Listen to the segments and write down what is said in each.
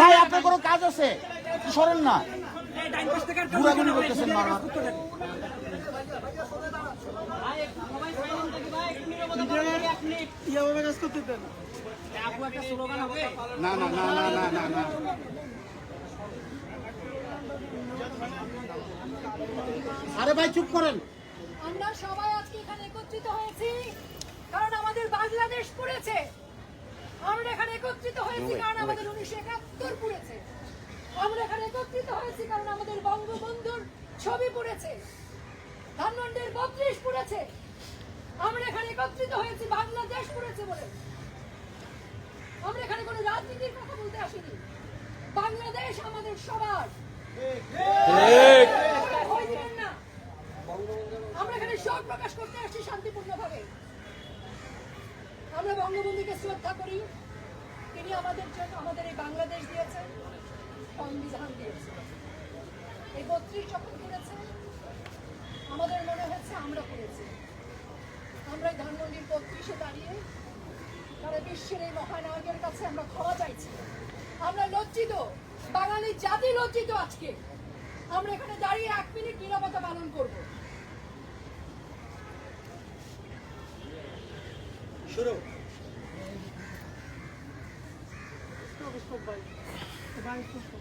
ভাই আপনার কোনো কাজ আছে? একটু সরেন না। ঘুরাঘুরি করতেছেন বারবার না না না না না না না। আরে ভাই চুপ করেন। আমরা সবাই আজকে এখানে একত্রিত হয়েছি কারণ আমাদের বাংলাদেশ পড়েছে। আমরা এখানে একত্রিত হয়েছি কারণ আমাদের উনিশশো একাত্তর পড়েছে। আমরা এখানে একত্রিত হয়েছি কারণ আমাদের বঙ্গবন্ধুর ছবি পড়েছে। ধানমন্ডির বত্রিশ পড়েছে। আমরা এখানে একত্রিত হয়েছি বাংলাদেশ পড়েছে বলে। আমরা এখানে কোনো রাজনীতির কথা বলতে আসিনি। বাংলাদেশ আমাদের সবার ভয় দিবেন না আমরা এখানে শোক প্রকাশ করতে আসছি শান্তিপূর্ণভাবে আমরা শ্রদ্ধা করি তিনি আমাদের জন্য, আমাদের এই বাংলাদেশ দিয়েছেন, সংবিধান দিয়েছেন। এই বত্রিশ যখন করেছে, আমাদের মনে হচ্ছে আমরা করেছি। আমরা এই ধানমন্ডির বত্রিশে দাঁড়িয়ে সারা বিশ্বের এই মহানায়কের কাছে আমরা ক্ষমা চাইছি। আমরা লজ্জিত, বাঙালি জাতি লজ্জিত আজকে। আমরা এখানে দাঁড়িয়ে এক মিনিট নিরবতা পালন করব। desculpa. Vai, desculpa.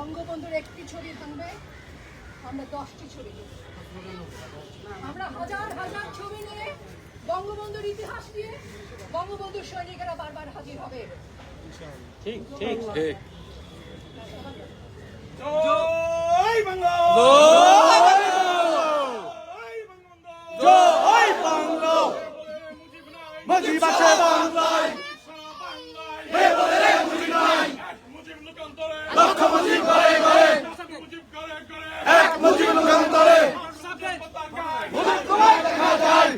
বঙ্গবন্ধুর একটি ছবি ভাঙবে আমরা দশটি ছবি আমরা হাজার হাজার ছবি নিয়ে বঙ্গবন্ধুর ইতিহাস দিয়ে বঙ্গবন্ধুর সৈনিকেরা বারবার হাজির হবে। ঠিক জয় বাংলা জয় বাংলা মুজিব নাই মুজিব আছে বাংলায় সারা বাংলায় হে বলে রে মুজিব নাই এক মুজিব লোকান্তরে লক্ষ মুজিব করে করে মুজিব করে করে এক মুজিব লোকান্তরে সাথে পতাকায় মুজিব তোমায় দেখা যায়।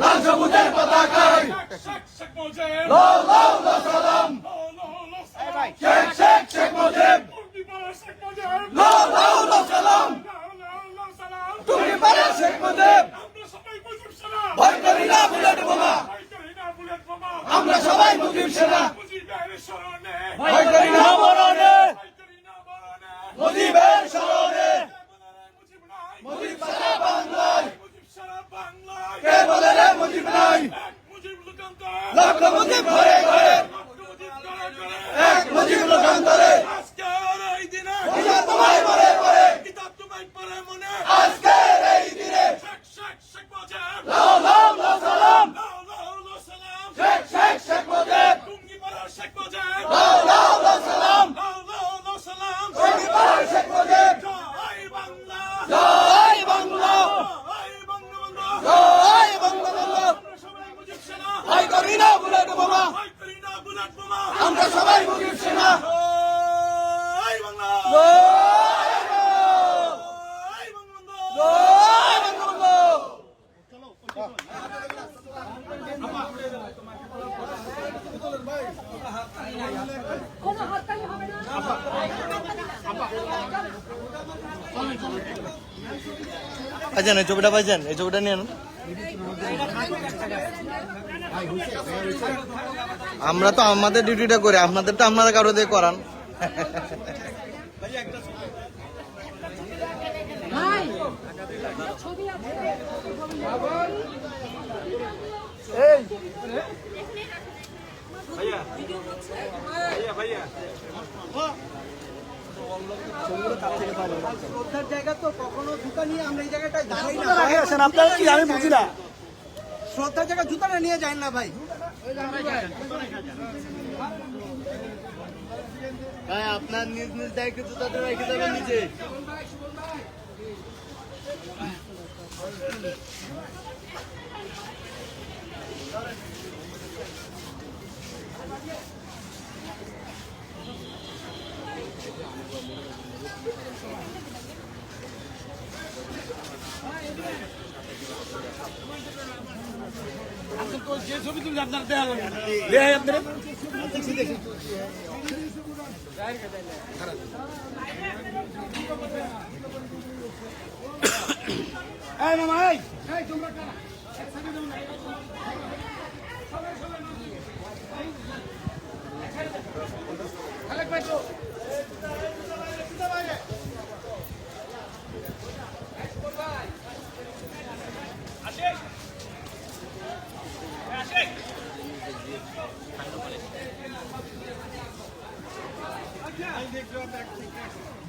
লাল সবুজের পতাকায়। শেখ শেখ মুজিব। লো লো লো সালাম লো লো লো সালাম শেখ শেখ শেখ মুজিব মুক্তি পাওয়া শেখ মুজিব লো লো লো সালাম লো লো লো সালাম তুমি পারে শেখ মুজিব আমরা সবাই মুজিব সেনা ভয় করি না বুলেট বোমা ভয় করি না বুলেট বোমা আমরা সবাই মুজিব সেনা মুজিবের স্মরণে ভয় করি না মরণে ভয় করি না মরণে মুজিবের স্মরণে মুজিব নাই মুজিব সারা বাংলায় মুজিব সারা বাংলায় কে বলে রে মুজিব নাই এক মুজিব লোকান্তরে লক্ষ মুজিব ঘরে ঘরে এক মুজিব লোকান্তরে আজকের এই দিনে কিতাব তোমায় মরে পড়ে কিতাব তোমায় পড়ে মনে আজকের এই দিনে শেখ শেখ শেখ মুজিব লো লো লো সালাম লো লো লো সালাম শেখ শেখ শেখ মুজিব টুঙ্গি পাড়া শেখ মুজিব লো লো লো সালাম লো লো লো সালাম তুমি পারে শেখ মুজিব জয় বাংলা জয় বাংলা জয় বঙ্গবন্ধু জয় বঙ্গবন্ধু আমরা সবাই মুজিব সেনা ভয় করি না বুলেট বোমা ভয় করি না বুলেট বোমা আমরা সবাই মুজিব সেনা জয় বাংলা জয় জয় বঙ্গবন্ধু জয় বঙ্গবন্ধু কোনো হাততালি হবে না ভাইজান এই ছবিটা ভাইজান এই ছবিটা নিয়ে আমরা তো আমাদের ডিউটিটা করি আপনাদের তো আপনারা কারও দিয়ে করান। ভাই ছবি আছে শ্রদ্ধার জায়গা তো কখনো জুতা নিয়ে আমরা এই জায়গাটায় দাঁড়াই না। আগে আসেন আপনারা কি আমি বুঝি না। শ্রদ্ধার জায়গা জুতাটা নিয়ে যায় না ভাই। ভাই আপনার নিজ নিজ দায়িত্ব তাদের রেখে যাবেন নিচে যে ছবি তুমি আপনার দেখা দেখাই আপনার এই।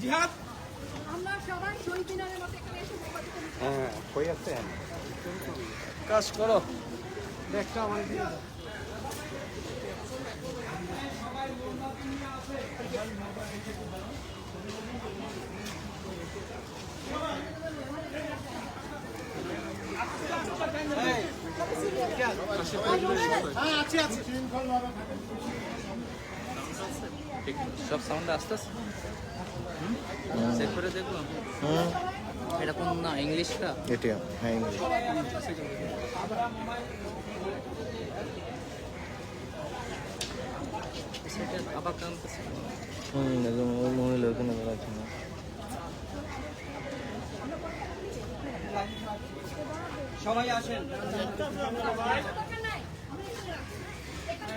জিহাদ? আমরা সবাই শহীদ মিনারের মতো এখানে এসে মোমবাতি জ্বালিয়ে কাজ করো। সব সাউন্ড আসতে চেক করে দেখব? হুম। এটা কোন না ইংলিশটা এটিএম হ্যাঁ ইংলিশ সেটা আবার কাউন্ট হুম একদম ওই মহিলা ওখানে বেড়াচ্ছে না। সবাই আসেন।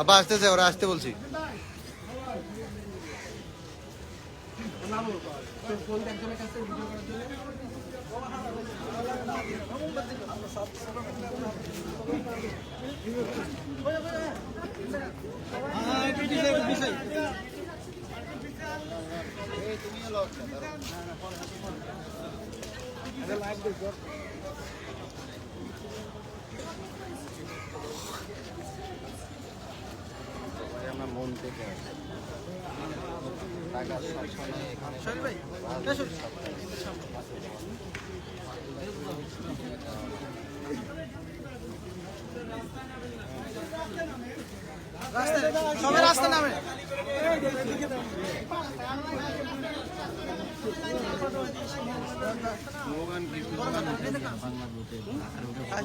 আবার আসতেছে ওরা আসতে বলছি। সবাই রাস্তা নামে এই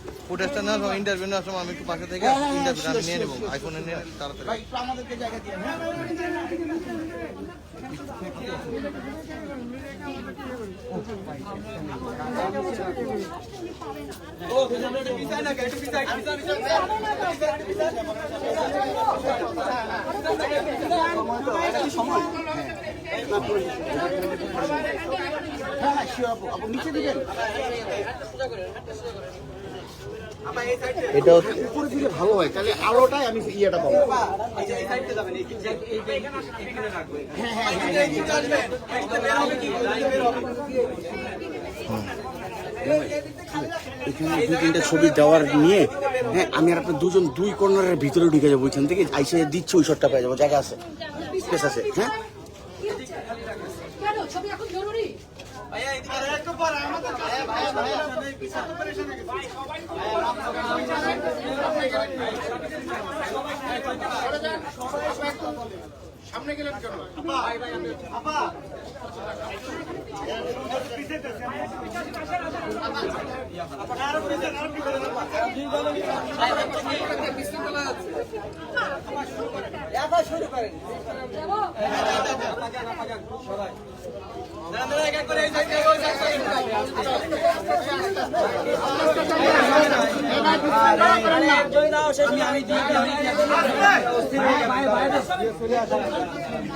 ফুটেজটা না ইন্টারভিউ নেওয়ার সময় আমি একটু পাশে থেকে হ্যাঁ, হ্যাঁ, ইন্টারভিউ আমি নিয়ে নেব আইফোনে নিয়ে তাড়াতাড়ি। হ্যাঁ হ্যাঁ হ্যাঁ শিওর আপু আপু নিচে দিবেন। এটা হচ্ছে উপরে দিলে ভালো হয় তাহলে আলোটাই আমি ইয়েটা পাবো। হ্যাঁ হ্যাঁ হ্যাঁ হ্যাঁ। এখানে দু তিনটা ছবি দেওয়ার নিয়ে হ্যাঁ আমি আর আপনার দুজন দুই কর্নারের ভিতরে ঢুকে যাব ওইখান থেকে আইসে দিচ্ছে ওই শটটা পেয়ে যাব জায়গা আছে স্পেস আছে হ্যাঁ? কেন? ছবি এখন জরুরি? সামনে গেলেন কেন যাব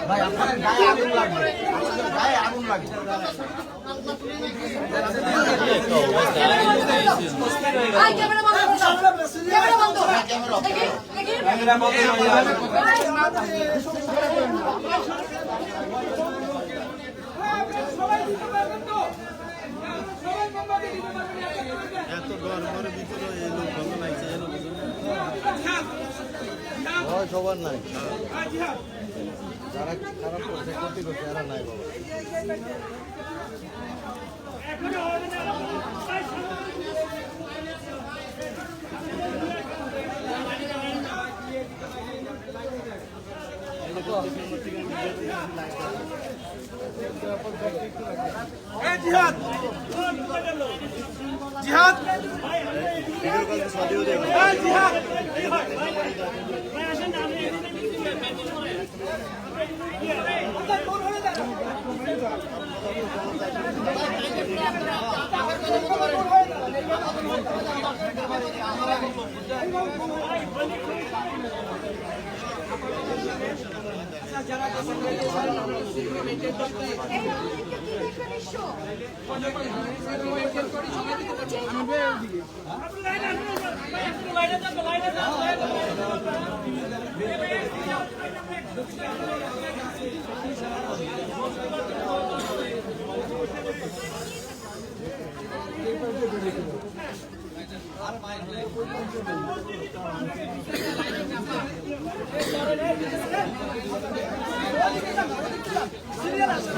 ভাই আপনার গায়ে আগুন লাগবে গায়ে আগুন লাগবে বন্ধ ক্যামেরা বন্ধ দেখি দেখি ক্যামেরা বন্ধ সবার নাই যারা খারাপ করছে ক্ষতি করছে এরা নাই বাবা। জিহাদ! জিহাদ! জিহাদ! যারা আমি সিরিয়াল আছে।